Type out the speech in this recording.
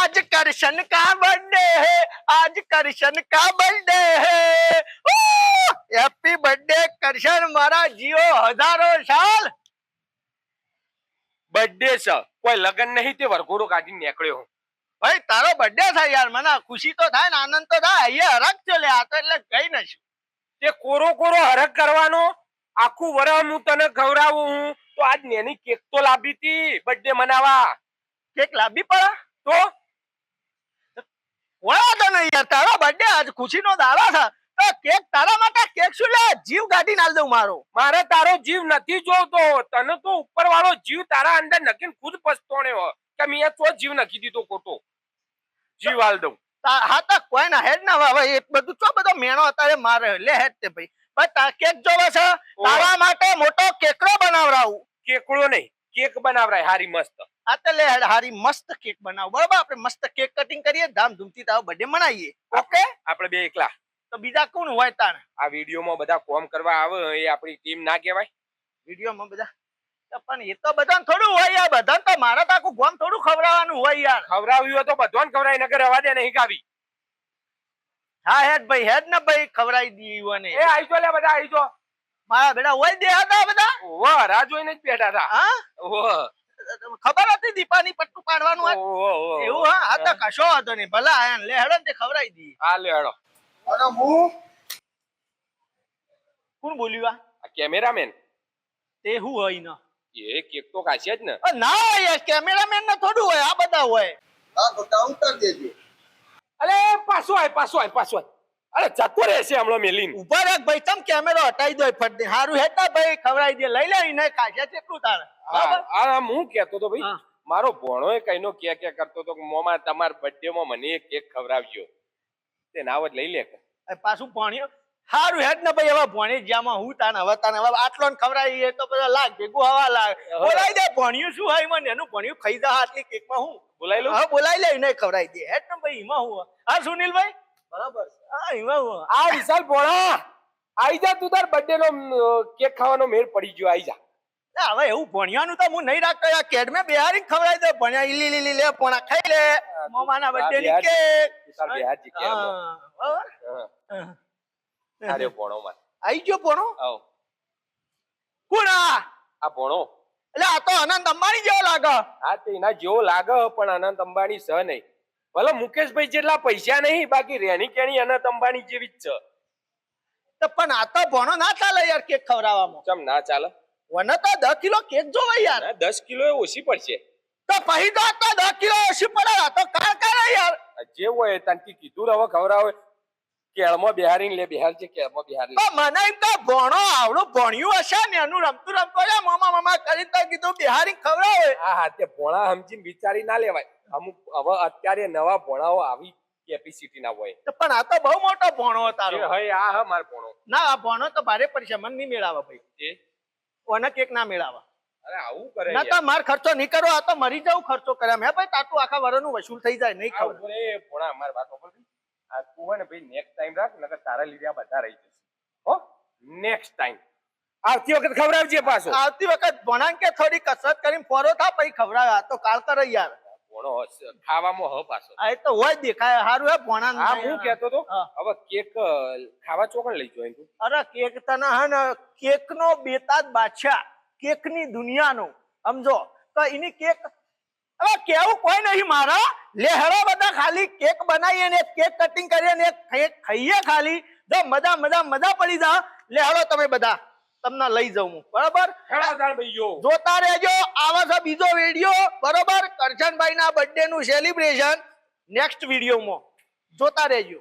आज कृष्ण का बर्थडे है आज कृष्ण का बर्थडे है। बर्थडे कृष्ण मारा जियो हज़ारों साल। बर्थडे सर कोई लगन नहीं थे वरघोरो गाड़ी निकले हो। भाई तारो बर्थडे था यार मना खुशी तो था आनंद तो था ये हरक चले आते तो कई नशु ये कोरो कोरो हरक करवानो आखु वरम हूँ तने घबराव हूँ तो आज नैनी केक तो लाभी थी बर्थडे मनावा केक लाभी पड़ा तो તારો બર્થડે આજ ખુશીનો દાડો છે. તો કેક તારા માટે કેક શું લે? જીવ ગાડી નાલ દઉં મારો. મારે તારો જીવ નથી જોતો. તને તો ઉપર વાળો જીવ તારા અંદર નકીન ખુદ પસ્તોણ્યો કે મેં તો જીવ નખી દીધો ખોટો? જીવ હાલ દઉં. હા તો કોઈ ના હેડ ના હવે એ બધું ચો બધો મેણો અત્યારે મારે. લે હેડ તે ભાઈ. પણ તા કેક જોવે છે? તારા માટે મોટો કેકડો બનાવરાવું. કેકડો નહીં કેક બનાવરાય. હારી મસ્ત. આ તો હારી મસ્ત કેક બનાવો. બરાબર? આપણે મસ્ત કેક કટિંગ કરીએ ધામધૂમથી તારો બર્થડે મનાવીએ. ઓકે? આપણે બે એકલા. તો બીજા કોણ હોય તાણ? આ વિડીયોમાં બધા કોમ કરવા આવે એ આપણી ટીમ ના કહેવાય. વિડીયોમાં બધા? પણ એ તો બધાને થોડું હોય યાર. બધાને તો મારા તો આખું ગોમ થોડું ખવડાવવાનું હોય યાર. ખવડાવ્યું હોય તો બધાને ખવડાય નગર રવા દે નહીં કાવી હા હેડ ભાઈ હેડ ને ભાઈ ખવડાવી દી ને એ આઈજો લે બધા આઈજો મારા બેટા હોય દે હતા બધા? ઓ રાહ જોઈને જ બેઠા હતા. હા? ઓહો. ખબર હતી દીપાની પટ્ટું પાડવાનું. એવું હા? આ તો કશો હતો નહીં. ભલા આયા લે હેડો ને તે ખવડાવી દી હા લે હેડો અને હું? કોણ બોલ્યું આ? કેમેરામેન. તે હું હોય ને. એ કેક તો કાશે જ ને. ના હોય યાર કેમેરામેન ને થોડું હોય આ બધા હોય. હા બટા ઉતાર દેજો. અરે પાછો આય પાછો આય પાછો આય. અરે જતો રહેશે હમણાં મેલીન. ઊભા રાખ ભાઈ તમ કેમેરો હટાઈ દો ફટ હારું હેતા ભાઈ ખવડાવી દે. લઈ લે એને કાશે કેટલું તારે. હા આ હું કેતો તો ભાઈ મારો ભણો એ કઈનો કે કે કરતો તો કે મોમાં તમાર બર્થડે માં મને એક કેક ખવડાવજો. તે નાવ જ લઈ લે. પાછું ભણ્યો. હારું હેડ ને ભાઈ હવે ભણે જ્યાં હું તાન હવે તાન હવે આટલો ને ખવડાવી તો બધા લાગ ભેગું હવા લાગ. હવે. દે ભણ્યું શું હોય મને? એનું ભણ્યું ખાઈ જા આટલી કેકમાં હું. બોલાઈ લો. હા બોલાઈ લે એને ખવડાવી દે. હેડ ને ભાઈ એમાં હું. હા સુનિલભાઈ? બરાબર હા. એમાં આ વિશાલ ભોળા. આઈ જા તું તાર બર્થડે નો કેક ખાવાનો મેળ પડી ગયો. આઈ જા. હવે એવું ભણ્યાનું તો હું નહીં રાખતો. યાર કેડમે બેહારી ખવડાવી દે. ભણ્યા ઈલી લીલી લે પોણા ખાઈ લે. મોમાના બર્થડે ની કેક વિશાલ બિહારજી કે હા, બરાબર? હા. હા. અરે ભણો માં આઈ ગયો ભણો? આવ. કોણ આ? આ ભણો. એટલે આ તો અનંત અંબાણી જેવો લાગે. આ તો એના જેવો લાગે પણ અનંત અંબાણી સ નહીં. ભલે મુકેશભાઈ જેટલા પૈસા નહીં બાકી રેણી કેણી અનંત અંબાણી જેવી જ છે. તો પણ આ તો ભણો ના ચાલે યાર કેક ખવડાવવામાં. કેમ ના ચાલે? વને તો દસ કિલો કેક જોવે યાર. દસ કિલો એ ઓછી પડશે. તો પછી તો દસ કિલો ઓછી પડે. તો કાર કરે યાર. જે હોય તને કીધું હવે ખવડાવે. કેળમાં બિહારી લે બિહાર છે કેળમાં બિહાર મને એમ તો ભણો આવડું ભણ્યું હશે ને એનું રમતું રમતો મામા મામા કરી તો કીધું બિહારી ખવડાવે હા હા તે ભોણા સમજીને વિચારી ના લેવાય. અમુક હવે અત્યારે નવા ભોણાઓ આવી કેપેસિટી ના હોય. પણ આ તો બહુ મોટો ભોણો તારો. હય આ હ માર ભોણો. ના આ ભોણો તો ભારે પડશે મને નહીં મેળાવે ભાઈ. ઓને કેક ના મેળાવે. અરે આવું કરે ના તો. માર ખર્ચો નહીં કરો આ તો મરી જાવ ખર્ચો કર્યા. મેં ભાઈ તાતું આખા વરનું વસૂલ થઈ જાય નહીં ખબર ભોણા માર વાત ભઈ. નેક્સ્ટ ટાઈમ રાખ નકર તારા લીધે આ બધા રહી જશે. હો? નેક્સ્ટ ટાઈમ આવતી વખત ખવડાવજે પાછો. આવતી વખત ભણાન કે થોડી કસરત કરીને ફોરો થા પછી ખવડાવે. આ તો કાલ કર યાર ભોણો. ખાવામાં હ પાછો. આ તો હોય દેખાય. હારું હે ભણાન હા હું કેતો તો હવે કેક ખાવા ચોકણ લઈ જોઈ તું અરે કેક તને હે ને કેક નો બેતાજ બાદશાહ. કેકની દુનિયાનો. સમજો. તો એની કેક હવે કેવું કોઈ નહીં મારા. લે બધા ખાલી કેક બનાવીએ ને કેક કટિંગ કરીએ ને કેક ખાઈએ ખાલી. જો મજા મજા મજા પડી જા. લે તમે બધા. તમને લઈ જાઉં હું. બરાબર? જોતા રહેજો. આવા છે બીજો વીડિયો બરોબર? કરશનભાઈ ના બર્થડે નું સેલિબ્રેશન નેક્સ્ટ વિડીયોમાં જોતા રહેજો.